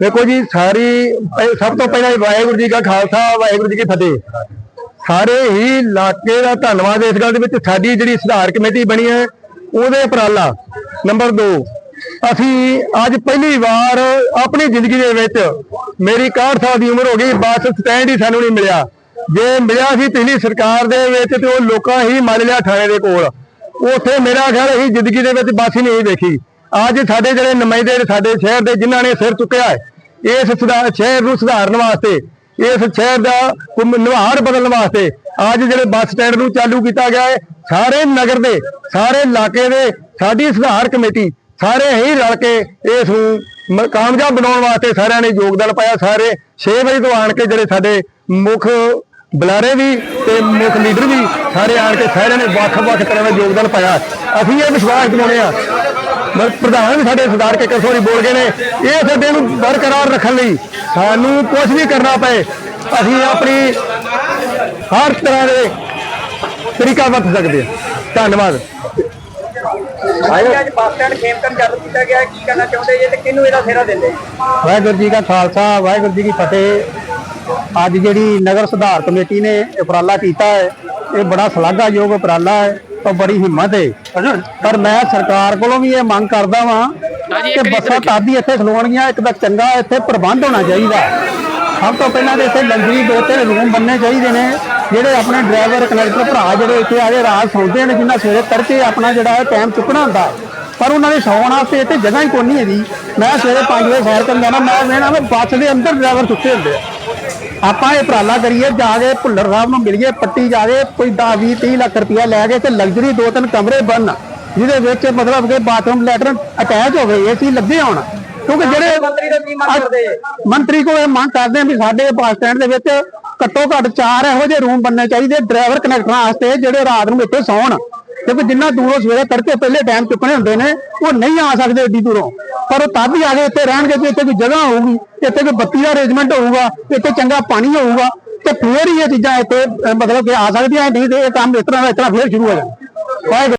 ਦੇਖੋ ਜੀ, ਸਾਰੀ ਸਭ ਤੋਂ ਪਹਿਲਾਂ ਵਾਹਿਗੁਰੂ ਜੀ ਕਾ ਖਾਲਸਾ, ਵਾਹਿਗੁਰੂ ਜੀ ਕੀ ਫਤਿਹ। ਸਾਰੇ ਹੀ ਇਲਾਕੇ ਦਾ ਧੰਨਵਾਦ ਇਸ ਗੱਲ ਦੇ ਵਿੱਚ। ਸਾਡੀ ਜਿਹੜੀ ਸੁਧਾਰ ਕਮੇਟੀ ਬਣੀ ਹੈ, ਉਹਦੇ ਉਪਰਾਲਾ, ਨੰਬਰ 2 ਅਸੀਂ ਅੱਜ ਪਹਿਲੀ ਵਾਰ ਆਪਣੀ ਜ਼ਿੰਦਗੀ ਦੇ ਵਿੱਚ ਮੇਰੀ 61 ਸਾਲ ਦੀ ਉਮਰ ਹੋ ਗਈ, ਬੱਸ ਸਟੈਂਡ ਹੀ ਸਾਨੂੰ ਨਹੀਂ ਮਿਲਿਆ। ਜੇ ਮਿਲਿਆ ਸੀ ਪਿਛਲੀ ਸਰਕਾਰ ਦੇ ਵਿੱਚ ਤੇ ਉਹ ਲੋਕਾਂ ਹੀ ਮੰਨ ਲਿਆ ਥਾਣੇ ਦੇ ਕੋਲ। ਉੱਥੇ ਮੇਰਾ ਖਿਆਲ ਅਸੀਂ ਜ਼ਿੰਦਗੀ ਦੇ ਵਿੱਚ ਬੱਸ ਹੀ ਨਹੀਂ ਦੇਖੀ। ਅੱਜ ਸਾਡੇ ਜਿਹੜੇ ਨੁਮਾਇੰਦੇ ਨੇ ਸਾਡੇ ਸ਼ਹਿਰ ਦੇ ਜਿਨ੍ਹਾਂ ਨੇ ਸਿਰ ਚੁੱਕਿਆ ਹੈ, ਇਸ ਸੁਧਾਰ ਸ਼ਹਿਰ ਨੂੰ ਸੁਧਾਰਨ ਵਾਸਤੇ, ਇਸ ਸ਼ਹਿਰ ਦਾ ਕੁਮ- ਨਿਵਾਰ ਬਦਲਣ ਵਾਸਤੇ ਅੱਜ ਜਿਹੜੇ ਬੱਸ ਸਟੈਂਡ ਨੂੰ ਚਾਲੂ ਕੀਤਾ ਗਿਆ ਹੈ, ਸਾਰੇ ਨਗਰ ਦੇ, ਸਾਰੇ ਇਲਾਕੇ ਦੇ, ਸਾਡੀ ਸੁਧਾਰ ਕਮੇਟੀ ਸਾਰੇ ਹੀ ਰਲ ਕੇ ਇਸ ਨੂੰ ਮ- ਕਾਮਯਾਬ ਬਣਾਉਣ ਵਾਸਤੇ ਸਾਰਿਆਂ ਨੇ ਯੋਗਦਾਨ ਪਾਇਆ, ਸਾਰੇ 6 ਵਜੇ ਤੋਂ ਆਣ ਕੇ ਜਿਹੜੇ ਸਾਡੇ ਮੁੱਖ ਬੁਲਾਰੇ ਵੀ ਤੇ ਮੁੱਖ ਲੀਡਰ ਵੀ ਸਾਰੇ ਆਣ ਕੇ ਸਾਰਿਆਂ ਨੇ ਵੱਖ-ਵੱਖ ਤਰ੍ਹਾਂ ਦਾ ਯੋਗਦਾਨ ਪਾਇਆ। ਅਸੀਂ ਇਹ ਵਿਸ਼ਵਾਸ ਦਿਵਾਉਂਦੇ ਆ ਪ੍ਰਧਾਨ ਵੀ ਸਾਡੇ ਸਰਦਾਰ ਕੇ ਕਸੋਰੀ ਬੋਲ ਗਏ ਨੇ। ਇਹ ਸਾਡੇ ਨੂੰ ਬਰਕਰਾਰ ਰੱਖਣ ਲਈ ਸਾਨੂੰ ਕੁਝ ਵੀ ਕਰਨਾ ਪਏ ਅਸੀਂ ਆਪਣੀ ਹਰ ਤਰ੍ਹਾਂ ਦੇ ਤਰੀਕਾ ਵਰਤ ਸਕਦੇ ਹਾਂ। ਧੰਨਵਾਦ। ਅੱਜ ਬੱਸ ਸਟੈਂਡ ਖੇਮਕਰਨ ਚਾਲੂ ਕੀਤਾ ਗਿਆ। ਕੀ ਕਹਿਣਾ ਚਾਹੁੰਦੇ ਜੇ ਤੇ ਕਿਹਨੂੰ ਇਹਦਾ ਫੇਰਾ ਦਿੰਦੇ? ਵਾਹਿਗੁਰੂ ਜੀ ਕਾ ਖਾਲਸਾ ਵਾਹਿਗੁਰੂ ਜੀ ਕੀ ਫਤਿਹ। ਅੱਜ ਜਿਹੜੀ ਨਗਰ ਸੁਧਾਰ ਕਮੇਟੀ ਨੇ ਉਪਰਾਲਾ ਕੀਤਾ ਹੈ ਇਹ ਬੜਾ ਸ਼ਲਾਘਾਯੋਗ ਉਪਰਾਲਾ ਹੈ। ਤੇ ਬੜੀ ਹਿੰਮਤ ਹੈ ਪਰ ਮੈਂ ਸਰਕਾਰ ਕੋਲੋਂ ਵੀ ਇਹ ਮੰਗ ਕਰਦਾ ਵਾਂ ਕਿ ਬੱਸਾਂ ਤਾਦੀ ਇੱਥੇ ਖਲੋਣਗੀਆਂ ਇੱਕ ਤਾਂ ਚੰਗਾ ਇੱਥੇ ਪ੍ਰਬੰਧ ਹੋਣਾ ਚਾਹੀਦਾ। ਸਭ ਤੋਂ ਪਹਿਲਾਂ ਤੇ ਇੱਥੇ ਲੰਗਰੀ ਦੋ ਤਿੰਨ ਰੂਮ ਬੰਨੇ ਚਾਹੀਦੇ ਨੇ ਜਿਹੜੇ ਆਪਣੇ ਡਰਾਈਵਰ ਕਨੈਕਟਰ ਭਰਾ ਜਿਹੜੇ ਇੱਥੇ ਆਗੇ ਰਾਤ ਸੌਂਦੇ ਨੇ ਜਿੰਨਾ ਸਵੇਰੇ ਤੜਕੇ ਆਪਣਾ ਜਿਹੜਾ ਟਾਈਮ ਚੁੱਕਣਾ ਹੁੰਦਾ। ਹੈ। ਪਰ ਉਹਨਾਂ ਦੇ ਸੌਣ ਵਾਸਤੇ ਇੱਥੇ ਜਗ੍ਹਾ ਹੀ ਕੋਈ ਨਹੀਂ ਹੈਗੀ। ਮੈਂ ਸਵੇਰੇ 5 ਵਜੇ ਸੈਰ ਕਰਨ ਜਾਣਾ ਮੈਂ ਵੇਖਣਾ ਮੈਂ ਬੱਸ ਦੇ ਅੰਦਰ ਡਰਾਈਵਰ ਸੁੱਤੇ ਹੁੰਦੇ ਆ। ਆਪਾਂ ਇਹ ਉਪਰਾਲਾ ਕਰੀਏ ਜਾ ਕੇ ਭੁੱਲਰ ਸਾਹਿਬ ਨੂੰ ਮਿਲੀਏ ਪੱਟੀ ਜਾ ਕੇ ਕੋਈ 10 20 30 ਲੱਖ ਰੁਪਇਆ ਲੈ ਕੇ ਤੇ ਲਗਜ਼ਰੀ ਦੋ ਤਿੰਨ ਕਮਰੇ ਬਣ ਜਿਹਦੇ ਵਿੱਚ ਮਤਲਬ ਕਿ ਬਾਥਰੂਮ ਲੈਟਰਨ ਅਟੈਚ ਹੋਵੇ ਏਸੀ ਲੱਗੇ ਹੋਣ। ਕਿਉਂਕਿ ਜਿਹੜੇ ਮੰਤਰੀ ਦਾ ਕੀ ਮੰਗ ਕਰਦੇ? ਮੰਤਰੀ ਕੋਲ ਇਹ ਮੰਗ ਕਰਦੇ ਆ ਵੀ ਸਾਡੇ ਬੱਸ ਸਟੈਂਡ ਦੇ ਵਿੱਚ ਘੱਟੋ ਘੱਟ ਚਾਰ ਇਹੋ ਜਿਹੇ ਰੂਮ ਬਣਨੇ ਚਾਹੀਦੇ ਡਰਾਈਵਰ ਕਨੈਕਟਰਾਂ ਵਾਸਤੇ ਜਿਹੜੇ ਰਾਤ ਨੂੰ ਇੱਥੇ ਸੌਣ। ਕਿਉਂਕਿ ਜਿੰਨਾ ਦੂਰੋਂ ਸਵੇਰੇ ਤੜਕੇ ਪਹਿਲੇ ਟਾਈਮ ਚੁੱਕਣੇ ਹੁੰਦੇ ਨੇ ਉਹ ਨਹੀਂ ਆ ਸਕਦੇ ਏਡੀ ਦੂਰੋਂ। ਪਰ ਉਹ ਤਦ ਹੀ ਆ ਕੇ ਇੱਥੇ ਰਹਿਣਗੇ ਜੇ ਇੱਥੇ ਕੋਈ ਜਗ੍ਹਾ ਹੋਊਗੀ ਇੱਥੇ ਕੋਈ ਬੱਤੀ ਦਾ ਅਰੇਂਜਮੈਂਟ ਹੋਊਗਾ ਇੱਥੇ ਚੰਗਾ ਪਾਣੀ ਹੋਊਗਾ ਤੇ ਫੇਰ ਹੀ ਇਹ ਚੀਜ਼ਾਂ ਇੱਥੇ ਅਹ, ਮਤਲਬ ਕਿ ਆ ਸਕਦੀਆਂ ਨਹੀਂ ਤੇ ਇਹ ਕੰਮ ਇਸ ਤਰ੍ਹਾਂ ਦਾ ਇਸ ਤਰ੍ਹਾਂ ਫੇਰ ਸ਼ੁਰੂ ਹੋ ਜਾਣਾ। ਵਾਹਿਗੁਰੂ।